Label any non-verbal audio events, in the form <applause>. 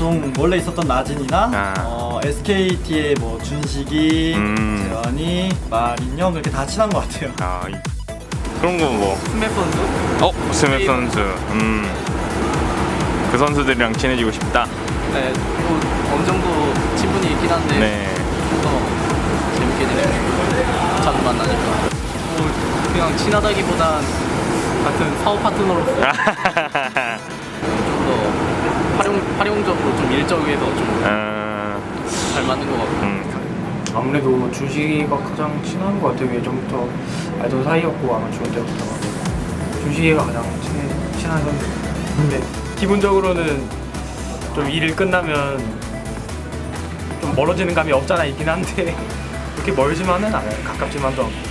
보통 원래 있었던 나진이나 아. 어, SKT의 뭐 준식이, 음. 재환이, 마린형 이렇게 다 친한 것 같아요. 아 이- 그런 거 뭐? 스맵 선수? 어 스맵 선수. 음. 그 선수들이랑 친해지고 싶다. 네, 뭐 어느 정도 친분이 있긴 한데 네. 좀더 재밌게 지내고 싶어요. 자주 만나니까. 뭐 그냥 친하다기보단 같은 사업 파트너로서 <laughs> 활용 활용적으로 좀 일적에서 좀잘 음, 맞는 것 같고. 음. 아무래도 준식이가 가장 친한 것 같아요. 예전부터 알던 사이였고 아마추어 때부터 준식이가 가장 친해, 친한 선수. 근데 기본적으로는 좀 일을 끝나면 좀 멀어지는 감이 없잖아 있긴 한데 <laughs> 그렇게 멀지만은 않아요. 가깝지만도 않고.